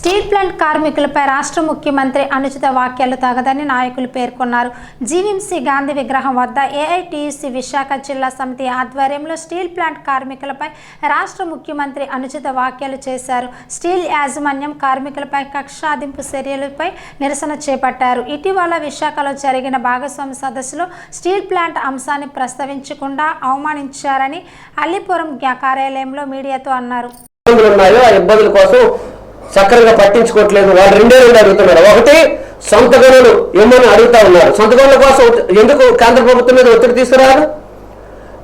Steel plant కార్మికులపై రాష్ట్ర ముఖ్యమంత్రి అనుచిత వ్యాఖ్యలు తగదని నాయకులు పేర్కొన్నారు. జీవీఎంసీ గాంధీ విగ్రహం వద్ద ఏఐటీయూసీ విశాఖ జిల్లా సమితి ఆధ్వర్యంలో స్టీల్ ప్లాంట్ కార్మికులపై రాష్ట్ర ముఖ్యమంత్రి అనుచిత వ్యాఖ్యలు చేశారు. స్టీల్ యాజమాన్యం కార్మికులపై కక్షాదింపు చర్యలపై నిరసన చేపట్టారు. ఇటీవల విశాఖలో జరిగిన భాగస్వామి సదస్సులో స్టీల్ ప్లాంట్ అంశాన్ని ప్రస్తావించకుండా అవమానించారని అల్లిపురం కార్యాలయంలో మీడియాతో అన్నారు. ఇబ్బందులు ఇబ్బందుల కోసం సక్రమంగా పట్టించుకోవట్లేదు. వాళ్ళు రెండే రెండు అడుగుతున్నారు. ఒకటి సొంత గనులు ఏమని అడుగుతా ఉన్నారు. సొంత గనుల కోసం ఎందుకు కేంద్ర ప్రభుత్వం మీద ఒత్తిడి తీసుకురారు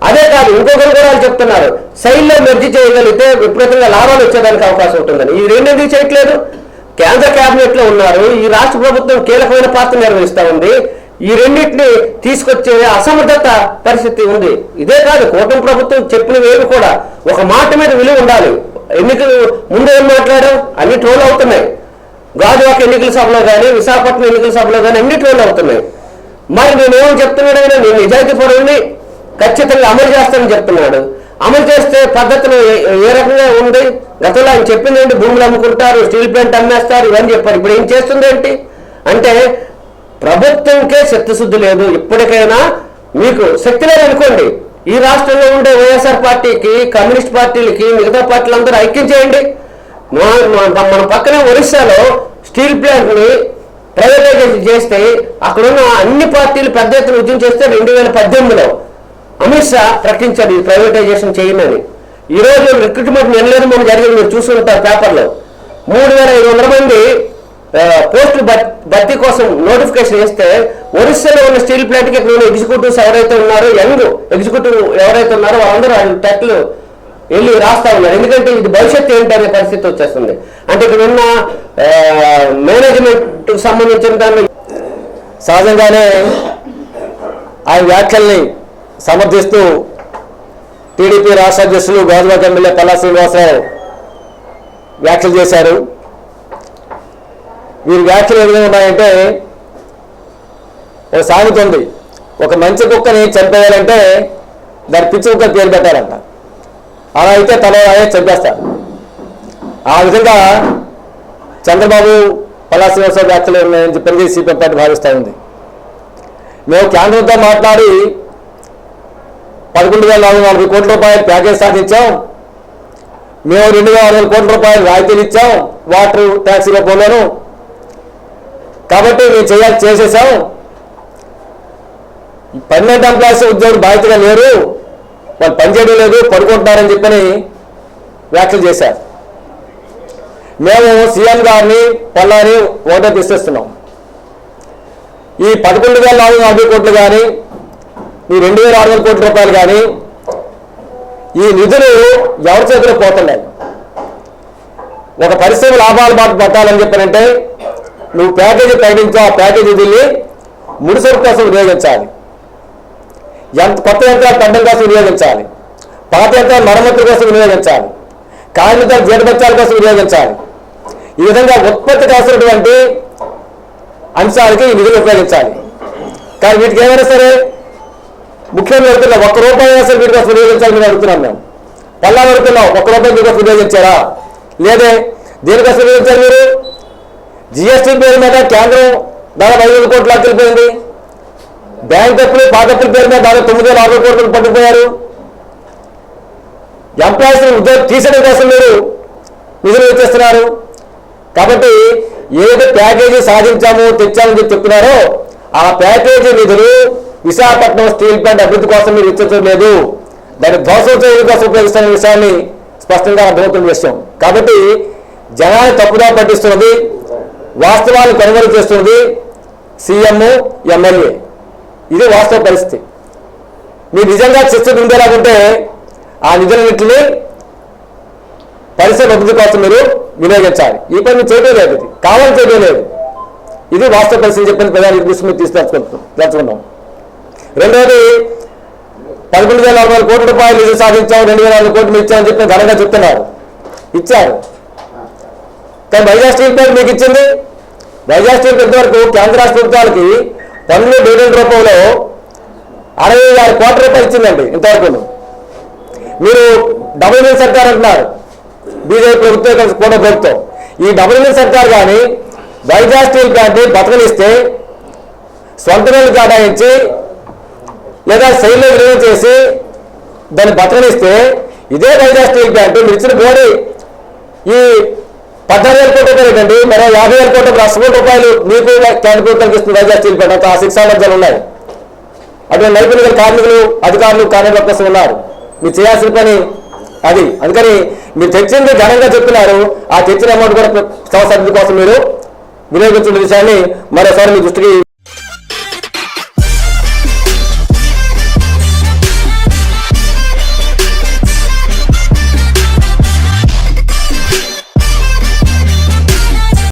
అదే కాదు ఇంకొకరు కూడా వాళ్ళు చెప్తున్నారు. శైలిలో మెర్జీ చేయగలిగితే విపరీతంగా లాభాలు వచ్చేదానికి అవకాశం ఉంటుందని. ఈ రెండు ఎందుకు చేయట్లేదు? కేంద్ర కేబినెట్లో ఉన్నారు. ఈ రాష్ట్ర ప్రభుత్వం కీలకమైన పాత్ర నిర్వహిస్తా ఉంది. ఈ రెండింటిని తీసుకొచ్చే అసమర్థత పరిస్థితి ఉంది. ఇదే కాదు కూటమి ప్రభుత్వం చెప్పినవేవి కూడా. ఒక మాట మీద విలువ ఉండాలి. ఎన్నికలు ముందు ఏం మాట్లాడారు అన్ని ట్రోల్ అవుతున్నాయి. గాజువాక ఎన్నికల సభలో కానీ విశాఖపట్నం ఎన్నికల సభలో కానీ అన్ని ట్రోల్ అవుతున్నాయి. మరి నేనేమని చెప్తున్నాడు నేను నిజాయితీ పరువుని ఖచ్చితంగా అమలు చేస్తానని చెప్తున్నాడు. అమలు చేస్తే పద్ధతులు ఏ- ఏ రకంగా ఉంది? గతంలో ఆయన చెప్పింది ఏంటి? భూములు అమ్ముకుంటారు స్టీల్ ప్లాంట్ అమ్మేస్తారు ఇవన్నీ చెప్పారు. ఇప్పుడు ఏం చేస్తుంది ఏంటి? అంటే ప్రభుత్వంకే శక్తిశుద్ధి లేదు. ఇప్పటికైనా మీకు శక్తి లేదనుకోండి ఈ రాష్ట్రంలో ఉండే వైఎస్ఆర్ పార్టీకి కమ్యూనిస్ట్ పార్టీలకి మిగతా పార్టీలందరూ ఐక్యం చేయండి. మన పక్కనే ఒరిస్సాలో స్టీల్ ప్లాంట్ని ప్రైవేటైజేషన్ చేస్తే అక్కడున్న అన్ని పార్టీలు పెద్ద ఎత్తున ఉద్యమం చేస్తే రెండు వేల పద్దెనిమిదిలో అమిత్ షా ప్రకటించాడు ఈ ప్రైవేటైజేషన్ చేయమని. ఈ రోజు రిక్రూట్మెంట్ నెలలేదు మనం జరిగింది మీరు చూసుకుంటారు పేపర్లో. మూడు వేల ఐదు వందల మంది పోస్టులు భర్తీ కోసం నోటిఫికేషన్ ఇస్తే ఒరిస్సాలో ఉన్న స్టీల్ ప్లాంట్కి ఇక్కడ ఉన్న ఎగ్జిక్యూటివ్స్ ఎవరైతే ఉన్నారో యంగ్ ఎగ్జిక్యూటివ్ ఎవరైతే ఉన్నారో వాళ్ళందరూ ఆ టెట్లు వెళ్ళి రాస్తా ఉన్నారు. ఎందుకంటే ఇది భవిష్యత్తు ఏంటనే పరిస్థితి వచ్చేస్తుంది. అంటే ఇక్కడ ఉన్న మేనేజ్మెంట్ సంబంధించిన దాన్ని సహజంగానే ఆయన వ్యాఖ్యల్ని సమర్థిస్తూ టీడీపీ రాష్ట్ర అధ్యక్షులు గౌరవ ఎమ్మెల్యే పల్లా శ్రీనివాసరావు వ్యాఖ్యలు చేశారు. వీరి వ్యాఖ్యలు ఏ విధంగా ఉన్నాయంటే ఒక సామెత ఉంది. ఒక మంచి కుక్కని చంపేయాలంటే దాని పిచ్చి కుక్క పేరు పెట్టారంట అలా అయితే తల చంపేస్తారు. ఆ విధంగా చంద్రబాబు పల్లా శ్రీనివాసరావు వ్యాఖ్యలు ఉన్నాయని చెప్పి సిపిఎం పార్టీ భావిస్తూ ఉంది. మేము కేంద్రంతో మాట్లాడి పదకొండు వేల నాలుగు నలభై కోట్ల రూపాయలు ప్యాకేజ్ సాధించాం. మేము రెండు వేల ఆరు కోట్ల రూపాయలు రాయితీలు ఇచ్చాం. వాటర్ ట్యాక్సీ పోలేను. కాబట్టి మేము చేయాలి చేసేసాం పర్మనెంట్ క్లాస్ ఉద్యోగులు బాధ్యతగా లేరు. వాళ్ళు పనిచేయడం లేదు పడుకుంటున్నారని చెప్పని వ్యాఖ్యలు చేశారు. మేము సీఎం గారిని పొల్లాని ఓటర్ తీసేస్తున్నాం. ఈ పదకొండు వేల నాలుగు యాభై కోట్లు కానీ ఈ రెండు వేల ఆరు వందల కోట్ల రూపాయలు కానీ ఈ నిధులు ఎవరి చేతిలో పోతున్నాయి? ఒక పరిశ్రమ లాభాలు బాట పట్టాలని చెప్పారంటే నువ్వు ప్యాకేజీ ప్రకటించావు ఆ ప్యాకేజీ వెళ్ళి ముడిసరుకు కోసం వినియోగించాలి. ఎంత కొత్త యంత్రాలు పెట్టడం కోసం వినియోగించాలి. పాత యంత్రాలు మరమ్మతుల కోసం వినియోగించాలి. కార్మికుల జీతభత్యాల కోసం వినియోగించాలి. ఈ విధంగా ఉత్పత్తి కాసినటువంటి అంశాలకి ఈ నిధులు ఉపయోగించాలి. కానీ వీటికి ఏమైనా సరే ముఖ్యంగా అడుగుతున్నా ఒక్క రూపాయి అయినా సరే వీటికోసం వినియోగించాలి మేము అడుగుతున్నాం మేము. పల్లా అడుగుతున్నాం ఒక్క రూపాయి మీకోసం వినియోగించారా? లేదే దేనికోసం వినియోగించారు మీరు? జిఎస్టీ పేరు మీద కేంద్రం దాదాపు ఐదు వేల కోట్లు అక్కడిపోయింది బ్యాంక్ అప్పులు పాత అప్పుల పేరు మీద దాదాపు తొమ్మిది వేల అరవై కోట్లు పట్టుకుపోయారు. ఎంప్లాయీస్ ఉద్యోగం తీసేయడం కోసం మీరు నిధులు వచ్చేస్తున్నారు కాబట్టి ఏదైతే ప్యాకేజీ సాధించాము తెచ్చామని చెప్పి చెప్తున్నారో ఆ ప్యాకేజీ నిధులు విశాఖపట్నం స్టీల్ ప్లాంట్ అభివృద్ధి కోసం మీరు ఇచ్చడం లేదు. దాన్ని ధ్వంసం చేయడం కోసం ఉపయోగిస్తున్న విషయాన్ని స్పష్టంగా అర్థమవుతున్న విషయం. కాబట్టి జనాన్ని తప్పుదా పట్టిస్తున్నది. వాస్తవాన్ని కొనుగోలు చేస్తుంది సీఎం ఎమ్మెల్యే. ఇది వాస్తవ పరిస్థితి. మీరు నిజంగా చర్చ ఉండేలాగుంటే ఆ నిధులన్నింటినీ పరిసర అభివృద్ధి కోసం మీరు వినియోగించాలి. ఈ పని మీరు చేయడం లేదు ఇది. కావాలని చేయడం లేదు. ఇది వాస్తవ పరిస్థితి చెప్పిన ప్రధాని దృష్టి మీరు తీసుకొచ్చుకుంటున్నాం రెండవది పదకొండు వేల నలభై వందల కోట్ల రూపాయలు నిధులు సాధించాం రెండు వేల నాలుగు కోట్లు ఇచ్చామని చెప్పి ఘనంగా చెప్తున్నారు. ఇచ్చారు. కానీ వైజాగ్ స్టీల్ ప్లాంట్ మీకు ఇచ్చింది. వైజాగ్ స్టీల్ ప్లాంట్ వరకు కేంద్ర రాష్ట్ర ప్రభుత్వాలకి పన్నులు డీజిల్ రూపంలో అరవై ఆరు కోట్ల రూపాయలు ఇచ్చిందండి ఇంతవరకు. మీరు డబుల్ మిల్ సర్కార్ అంటున్నారు. బీజేపీ ప్రభుత్వం కలిసి కూడా ప్రభుత్వం ఈ డబుల్ మిల్ సర్కార్ కానీ వైజాగ్ స్టీల్ ప్లాంట్ని బతకనిస్తే సొంత నీళ్ళు కేటాయించి లేదా శైలిలో విలువ చేసి దాన్ని బతకనిస్తే ఇదే వైజాగ్ స్టీల్ ప్లాంట్ మీరు ఇచ్చిన ఈ పద్నాలుగు వేల కోట్ల రూపాయలు ఏంటండి? మరో యాభై వేల కోట్ల లక్ష కోట్ల రూపాయలు మీకు కేంద్ర ప్రభుత్వానికి ఇస్తుంది వైజాగ్ స్టీల్ ప్లాంట్. ఆ శిక్షా మధ్యలో ఉన్నాయి. అటువంటి నైపుణ్య కార్మికులు అధికారులు కార్మికుల కోసం ఉన్నారు. మీరు చేయాల్సిన పని అది. అందుకని మీరు తెచ్చింది ఘనంగా చెప్తున్నారు. ఆ తెచ్చిన అమౌంట్ కూడా సంవత్సరం కోసం మీరు వినియోగించిన విషయాన్ని మరోసారి మీ దృష్టికి